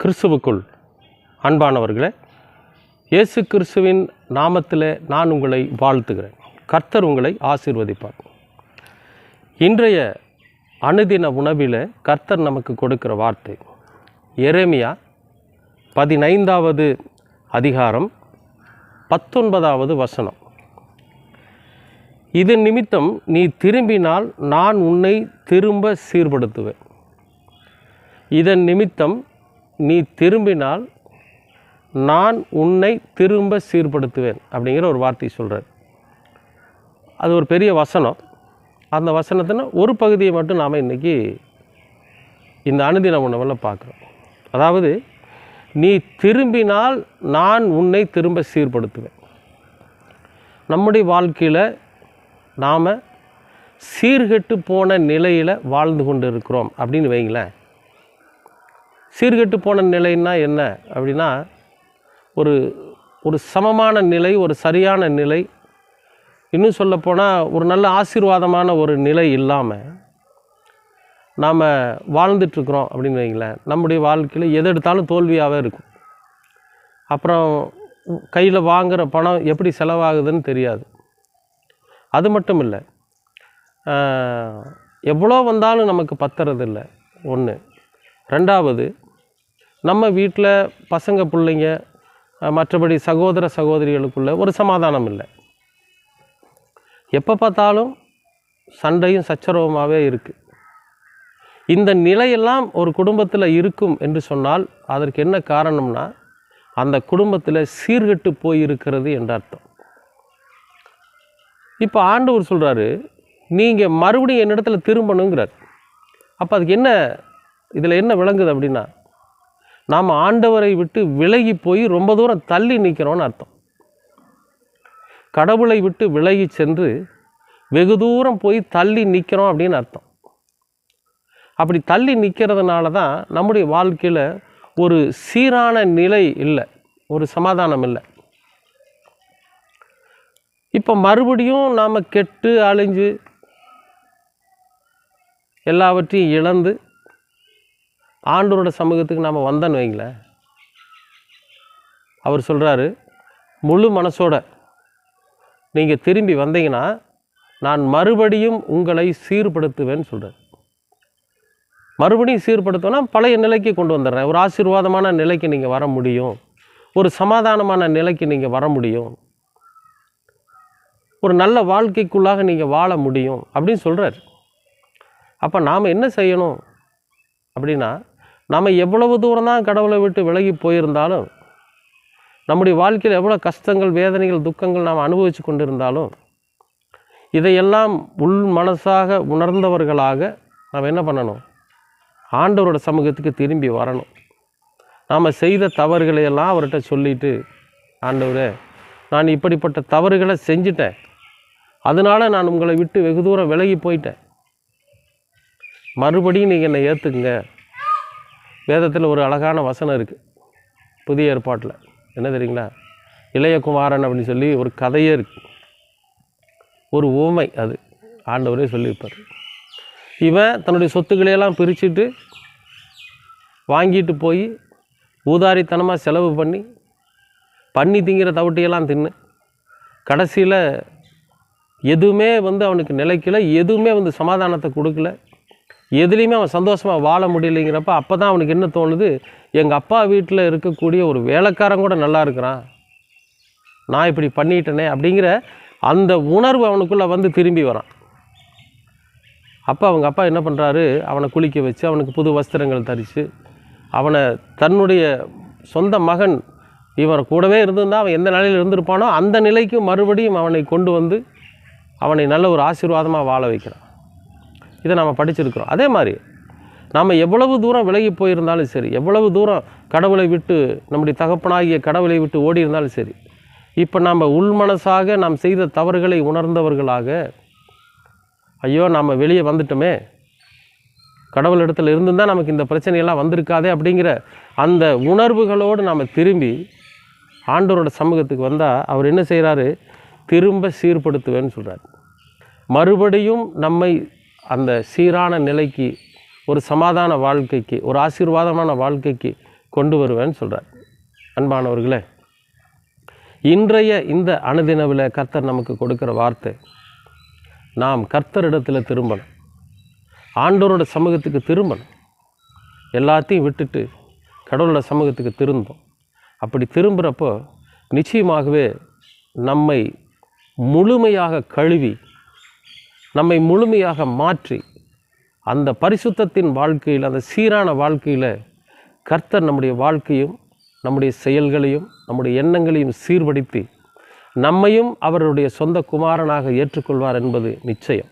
கிறிஸ்துவுக்குள். அன்பானவர்களே இயேசு கிறிஸ்துவின் நாமத்தில் நான் உங்களை வாழ்த்துகிறேன். கர்த்தர் உங்களை ஆசீர்வதிப்பார். இன்றைய அனுதின உணவில் கர்த்தர் நமக்கு கொடுக்கிற வார்த்தை எரேமியா பதினைந்தாவது அதிகாரம் பத்தொன்பதாவது வசனம். இது நிமித்தம் நீ திரும்பினால் நான் உன்னை திரும்ப சீர்படுத்துவேன். இதன் நிமித்தம் நீ திரும்பினால் நான் உன்னை திரும்ப சீர்படுத்துவேன் அப்படிங்கிற ஒரு வார்த்தை சொல்கிறார் அது ஒரு பெரிய வசனம். அந்த வசனத்தின் ஒரு பகுதியை மட்டும் நாம் இன்றைக்கி இந்த அனுதின உணவில் பார்க்குறோம். அதாவது நீ திரும்பினால் நான் உன்னை திரும்ப சீர்படுத்துவேன். நம்முடைய வாழ்க்கையில் நாம் சீர்கெட்டு போன நிலையில் வாழ்ந்து கொண்டு இருக்கிறோம் அப்படின்னு வைங்களேன். சீர்கெட்டு போன நிலைன்னா என்ன அப்படின்னா ஒரு ஒரு சமமான நிலை ஒரு சரியான நிலை. இன்னும் சொல்லப்போனால் ஒரு நல்ல ஆசீர்வாதமான ஒரு நிலை இல்லாமல் நாம் வாழ்ந்துட்டுருக்குறோம் அப்படின்னு வைங்களேன் நம்முடைய வாழ்க்கையில் எது எடுத்தாலும் தோல்வியாகவே இருக்கும். அப்புறம் கையில் வாங்குகிற பணம் எப்படி செலவாகுதுன்னு தெரியாது. அது மட்டும் இல்லை எவ்வளோ வந்தாலும் நமக்கு பத்துறதில்லை. ஒன்று ரெண்டாவது நம்ம வீட்டில் பசங்க பிள்ளைங்க மற்றபடி சகோதர சகோதரிகளுக்குள்ள ஒரு சமாதானம் இல்லை. எப்போ பார்த்தாலும் சண்டையும் சச்சரவுமாகவே இருக்குது இந்த நிலையெல்லாம் ஒரு குடும்பத்தில் இருக்கும் என்று சொன்னால் அதற்கு என்ன காரணம்னா அந்த குடும்பத்தில் சீர்கெட்டு போயிருக்கிறது என்ற அர்த்தம். இப்போ ஆண்டவர் சொல்கிறாரு நீங்கள் மறுபடியும் என்னிடத்துல திரும்பணுங்கிறார். அப்போ அதுக்கு என்ன இதில் என்ன விளங்குது அப்படின்னா நாம் ஆண்டவரை விட்டு விலகி போய் ரொம்ப தூரம் தள்ளி நிற்கிறோன்னு அர்த்தம். கடவுளை விட்டு விலகி சென்று வெகு தூரம் போய் தள்ளி நிற்கிறோம் அப்படின்னு அர்த்தம். அப்படி தள்ளி நிற்கிறதுனால தான் நம்முடைய வாழ்க்கையில் ஒரு சீரான நிலை இல்லை ஒரு சமாதானம் இல்லை. இப்போ மறுபடியும் நாம் கெட்டு அழிஞ்சு எல்லாவற்றையும் இழந்து ஆண்டவரோட சமூகத்துக்கு நாம் வந்தோன்னு வைங்களேன். அவர் சொல்கிறாரு முழு மனசோட நீங்கள் திரும்பி வந்தீங்கன்னா நான் மறுபடியும் உங்களை சீர்படுத்துவேன்னு சொல்கிறார் மறுபடியும் சீர்படுத்தோன்னா பழைய நிலைக்கு கொண்டு வந்துடுறேன். ஒரு ஆசீர்வாதமான நிலைக்கு நீங்கள் வர முடியும். ஒரு சமாதானமான நிலைக்கு நீங்கள் வர முடியும். ஒரு நல்ல வாழ்க்கைக்குள்ளாக நீங்கள் வாழ முடியும். அப்படின்னு சொல்கிறார் அப்போ நாம் என்ன செய்யணும்? அப்படின்னா நம்ம எவ்வளவு தூரம் தான் கடவுளை விட்டு விலகி போயிருந்தாலும் நம்முடைய வாழ்க்கையில் எவ்வளோ கஷ்டங்கள் வேதனைகள் துக்கங்கள் நாம் அனுபவித்து கொண்டிருந்தாலும் இதையெல்லாம் உள் மனசாக உணர்ந்தவர்களாக நாம் என்ன பண்ணணும்? ஆண்டவரோட சமூகத்துக்கு திரும்பி வரணும். நாம் செய்த தவறுகளை எல்லாம் அவர்கிட்ட சொல்லிட்டு ஆண்டவரே நான் இப்படிப்பட்ட தவறுகளை செஞ்சிட்டேன். அதனால் நான் உங்களை விட்டு வெகு தூரம் விலகி போயிட்டேன். மறுபடியும் நீங்கள் என்னை ஏற்றுக்குங்க வேதத்தில் ஒரு அழகான வசனம் இருக்குது புதிய ஏற்பாட்டில். என்ன தெரியுங்களா? இளையகுமாரன் அப்படின்னு சொல்லி ஒரு கதையே இருக்குது ஒரு ஊமை அது. ஆண்டவரே சொல்லியிருப்பார். இவன் தன்னுடைய சொத்துக்களையெல்லாம் பிரிச்சுட்டு வாங்கிட்டு போய் ஊதாரித்தனமாக செலவு பண்ணி பண்ணி திங்கிற தவிட்டையெல்லாம் தின்னு கடைசியில் எதுவுமே வந்து அவனுக்கு நிலைக்கல எதுவுமே வந்து சமாதானத்தை கொடுக்கல எதுலேயுமே அவன் சந்தோஷமாக வாழ முடியலைங்கிறப்ப அப்போ தான் அவனுக்கு என்ன தோணுது? எங்கள் அப்பா வீட்டில் இருக்கக்கூடிய ஒரு வேலைக்காரன் கூட நல்லா இருக்கிறான். நான் இப்படி பண்ணிட்டேனே அப்படிங்கிற அந்த உணர்வு அவனுக்குள்ளே வந்து திரும்பி வரான். அப்போ அவங்க அப்பா என்ன பண்ணுறாரு அவனை குளிக்க வச்சு அவனுக்கு புது வஸ்திரங்கள் தரித்து அவனை தன்னுடைய சொந்த மகன் இவன் கூடவே இருந்திருந்தால் அவன் எந்த நிலையில் இருந்திருப்பானோ அந்த நிலைக்கு மறுபடியும் அவனை கொண்டு வந்து அவனை நல்ல ஒரு ஆசீர்வாதமாக வாழ வைக்கிறான். இதை நம்ம படிச்சிருக்கிறோம். அதே மாதிரி நாம் எவ்வளவு தூரம் விலகி போயிருந்தாலும் சரி எவ்வளவு தூரம் கடவுளை விட்டு நம்முடைய தகப்பனாகிய கடவுளை விட்டு ஓடி இருந்தாலும் சரி இப்போ நாம் உள்மனசாக நாம் செய்த தவறுகளை உணர்ந்தவர்களாக ஐயோ நாம் வெளியே வந்துட்டோமே. கடவுள் இடத்துல இருந்துதான் நமக்கு இந்த பிரச்சனையெல்லாம் வந்திருக்காதே அப்படிங்கிற அந்த உணர்வுகளோடு நாம் திரும்பி ஆண்டவரோட சமூகத்துக்கு வந்தால் அவர் என்ன செய்கிறாரு திரும்ப சீர்படுத்துவேன்னு சொல்கிறார் மறுபடியும் நம்மை அந்த சீரான நிலைக்கு ஒரு சமாதான வாழ்க்கைக்கு ஒரு ஆசீர்வாதமான வாழ்க்கைக்கு கொண்டு வருவேன்னு சொல்கிறார் அன்பானவர்களே இன்றைய இந்த அணுதினவில் கர்த்தர் நமக்கு கொடுக்குற வார்த்தை நாம் கர்த்தரிடத்தில் திரும்பணும். ஆண்டோரோட சமூகத்துக்கு திரும்பணும். எல்லாத்தையும் விட்டுட்டு கடவுளோட சமூகத்துக்கு திருந்தோம். அப்படி திரும்புகிறப்போ நிச்சயமாகவே நம்மை முழுமையாக கழுவி நம்மை முழுமையாக மாற்றி அந்த பரிசுத்தத்தின் வாழ்க்கையில் அந்த சீரான வாழ்க்கையில் கர்த்தர் நம்முடைய வாழ்க்கையும் நம்முடைய செயல்களையும் நம்முடைய எண்ணங்களையும் சீர்படுத்தி நம்மையும் அவருடைய சொந்த குமாரனாக ஏற்றுக்கொள்வார் என்பது நிச்சயம்.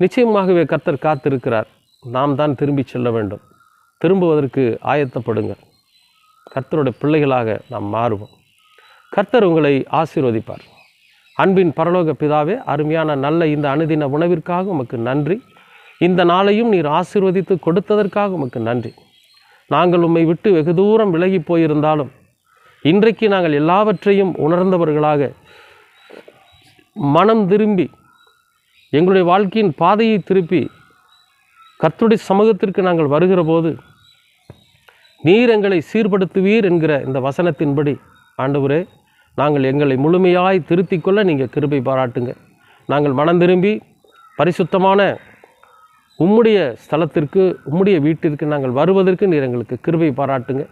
நிச்சயமாகவே கர்த்தர் காத்திருக்கிறார். நாம் தான் திரும்பி செல்ல வேண்டும். திரும்புவதற்கு ஆயத்தப்படுங்கள். கர்த்தருடைய பிள்ளைகளாக நாம் மாறுவோம். கர்த்தர் உங்களை ஆசீர்வதிப்பார். அன்பின் பரலோக பிதாவே அருமையான நல்ல இந்த அனுதின உணவிற்காக உமக்கு நன்றி. இந்த நாளையும் நீர் ஆசீர்வதித்து கொடுத்ததற்காக உமக்கு நன்றி. நாங்கள் உம்மை விட்டு வெகு தூரம் விலகி போயிருந்தாலும் இன்றைக்கு நாங்கள் எல்லாவற்றையும் உணர்ந்தவர்களாக மனம் திரும்பி எங்களுடைய வாழ்க்கையின் பாதையை திருப்பி கத்துடி சமூகத்திற்கு நாங்கள் வருகிற போது நீர் எங்களை சீர்படுத்துவீர் என்கிற இந்த வசனத்தின்படி ஆண்டவரே நாங்கள் எங்களை முழுமையாய் திருத்திக் கொள்ள நீங்கள் கிருபை பாராட்டுங்க. நாங்கள் மனம் திரும்பி பரிசுத்தமான உம்முடைய ஸ்தலத்திற்கு உம்முடைய வீட்டிற்கு நாங்கள் வருவதற்கு நீர் எங்களுக்கு கிருபை பாராட்டுங்க.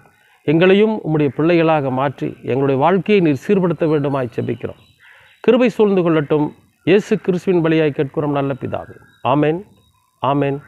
எங்களையும் உம்முடைய பிள்ளைகளாக மாற்றி எங்களுடைய வாழ்க்கையை நீர் சீர்படுத்த வேண்டுமாய் செபிக்கிறோம் கிருபை சூழ்ந்து கொள்ளட்டும். இயேசு கிறிஸ்துவின் பலியாய் கேட்கிறோம் நல்ல பிதாவே. ஆமேன் ஆமேன்.